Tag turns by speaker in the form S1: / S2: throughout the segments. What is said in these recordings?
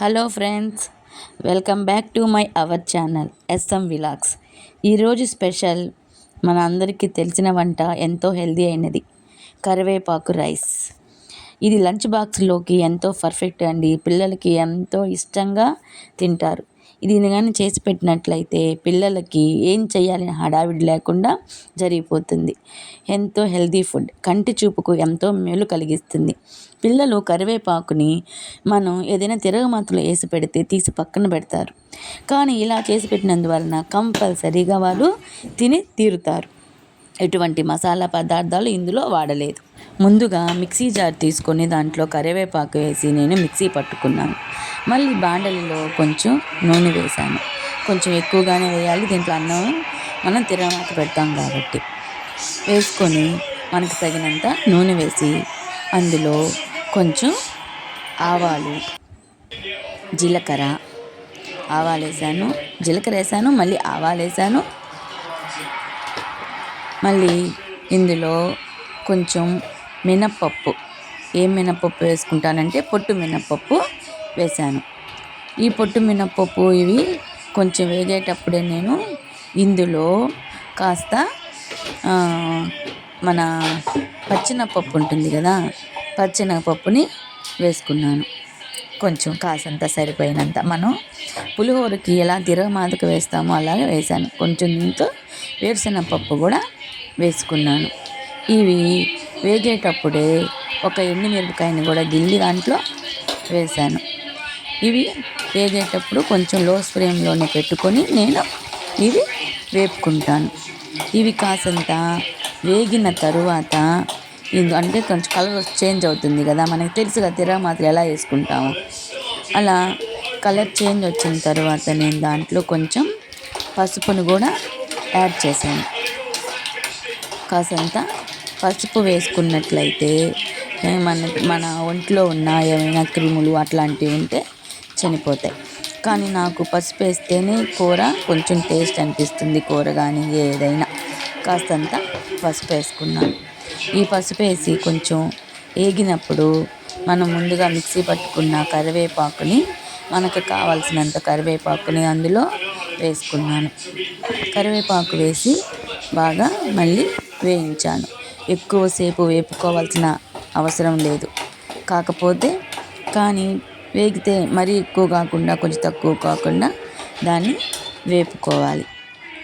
S1: Hello friends welcome back to my our channel S విలాక్స్. ఈరోజు special మన అందరికీ తెలిసిన వంట ఎంతో హెల్దీ అయినది కరివేపాకు రైస్. ఇది లంచ్ బాక్స్లోకి ఎంతో పర్ఫెక్ట్ అండి. పిల్లలకి ఎంతో ఇష్టంగా తింటారు. ఇది కానీ చేసి పెట్టినట్లయితే పిల్లలకి ఏం చేయాలని హడావిడి లేకుండా జరిగిపోతుంది. ఎంతో హెల్దీ ఫుడ్ కంటి చూపుకు ఎంతో మేలు కలిగిస్తుంది. పిల్లలు కరివేపాకుని మనం ఏదైనా తిరగమాతలో వేసి పెడితే తీసి పక్కన పెడతారు. కానీ ఇలా చేసి పెట్టినందువలన కంపల్సరీగా వాళ్ళు తిని తీరుతారు. ఎటువంటి మసాలా పదార్థాలు ఇందులో వాడలేదు. ముందుగా మిక్సీ జార్ తీసుకొని దాంట్లో కరివేపాకు వేసి నేను మిక్సీ పట్టుకున్నాను. మళ్ళీ బాండలిలో కొంచెం నూనె వేసాను కొంచెం ఎక్కువగానే వేయాలి. దీంట్లో అన్నం మనం తిరగమాత పెడతాం కాబట్టి. వేసుకొని మనకు తగినంత నూనె వేసి అందులో కొంచెం ఆవాలు జీలకర్ర ఆవాలు వేసాను జీలకర్ర వేసాను మళ్ళీ ఆవాలు వేసాను మళ్ళీ ఇందులో కొంచెం మినప్పప్పు ఏ మినప్పప్పు వేసుకుంటానంటే పొట్టు మినప్పప్పు వేసాను. ఈ పొట్టు మినప్పప్పు ఇవి కొంచెం వేగేటప్పుడే నేను ఇందులో కాస్త మన పచ్చినప్పప్పు ఉంటుంది కదా పచ్చినప్పప్పుని వేసుకున్నాను. కొంచెం కాసంత సరిపోయినంత. మనం పులిహోరకి ఎలా తిరగమాతకు వేస్తామో అలాగే వేసాను. కొంచెం దీంతో వేరుశనగపప్పు కూడా వేసుకున్నాను. ఇవి వేగేటప్పుడే ఒక ఎండుమిరపకాయని కూడా గిల్లి దాంట్లో వేసాను ఇవి వేగేటప్పుడు కొంచెం లో ఫ్లేమ్లోనే పెట్టుకొని నేను ఇవి వేపుకుంటాను. ఇవి కాసంత వేగిన తరువాత అంటే కొంచెం కలర్ చేంజ్ అవుతుంది కదా మనకి తెలుసు కదా తిరగమాతలు ఎలా వేసుకుంటాము. అలా కలర్ చేంజ్ వచ్చిన తర్వాత నేను దాంట్లో కొంచెం పసుపును కూడా యాడ్ చేశాను. కాసంత పసుపు వేసుకున్నట్లయితే మన మన ఒంట్లో ఉన్న ఏమైనా క్రిములు అట్లాంటివి ఉంటే చనిపోతాయి. కానీ నాకు పసుపు వేస్తేనే కూర కొంచెం టేస్ట్ అనిపిస్తుంది కూర కానీ ఏదైనా. కాస్తంత పసుపు వేసుకున్నాను. ఈ పసుపు వేసి కొంచెం ఏగినప్పుడు మనం ముందుగా మిక్సీ పట్టుకున్న కరివేపాకుని మనకు కావాల్సినంత కరివేపాకుని అందులో వేసుకున్నాను. కరివేపాకు వేసి బాగా మళ్ళీ వేయించాను. ఎక్కువసేపు వేపుకోవాల్సిన అవసరం లేదు. కాకపోతే కానీ వేగితే మరీ ఎక్కువ కాకుండా కొంచెం తక్కువ కాకుండా దాన్ని వేపుకోవాలి.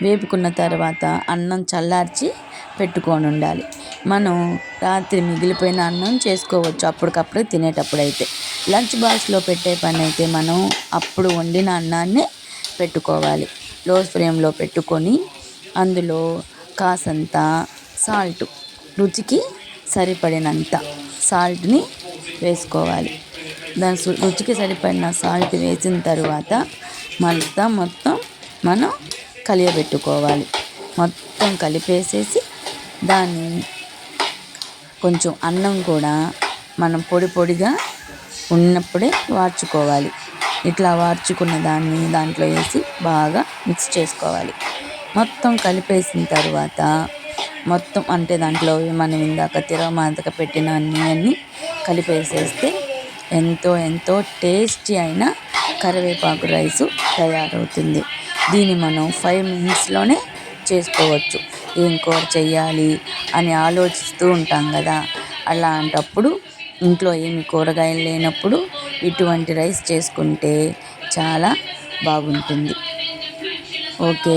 S1: వేపుకున్న తర్వాత అన్నం చల్లార్చి పెట్టుకొని ఉండాలి. మనం రాత్రి మిగిలిపోయిన అన్నం చేసుకోవచ్చు అప్పటికప్పుడు తినేటప్పుడు అయితే లంచ్ బాక్స్లో పెట్టే పని అయితే మనం అప్పుడు వండిన అన్నాన్నే పెట్టుకోవాలి. లో ఫ్లేమ్లో పెట్టుకొని అందులో కాసంత సాల్ట్ రుచికి సరిపడినంత సాల్ట్ని వేసుకోవాలి. దాని రుచికి సరిపడిన సాల్ట్ వేసిన తర్వాత మొత్తం మొత్తం మనం కలియబెట్టుకోవాలి. మొత్తం కలిపేసేసి దాన్ని కొంచెం అన్నం కూడా మనం పొడి పొడిగా ఉన్నప్పుడే వార్చుకోవాలి. ఇట్లా వార్చుకున్న దాన్ని దాంట్లో వేసి బాగా మిక్స్ చేసుకోవాలి. మొత్తం కలిపేసిన తర్వాత మొత్తం అంటే దాంట్లో మనం ఇందాక తిరగమాతక పెట్టిన అన్నీ అన్నీ కలిపేసేస్తే ఎంతో ఎంతో టేస్టీ అయిన కరివేపాకు రైసు తయారవుతుంది. దీన్ని మనం ఫైవ్ మినిట్స్లోనే చేసుకోవచ్చు. ఏం కూర చెయ్యాలి అని ఆలోచిస్తూ ఉంటాం కదా. అలాంటప్పుడు ఇంట్లో ఏమి కూరగాయలు లేనప్పుడు ఇటువంటి రైస్ చేసుకుంటే చాలా బాగుంటుంది. ఓకే.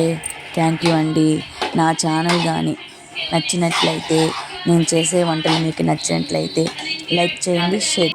S1: థ్యాంక్ యూ అండి. నా ఛానల్ కానీ నచ్చినట్లయితే నేను చేసే వంటలు మీకు నచ్చినట్లయితే లైక్ చేయండి షేర్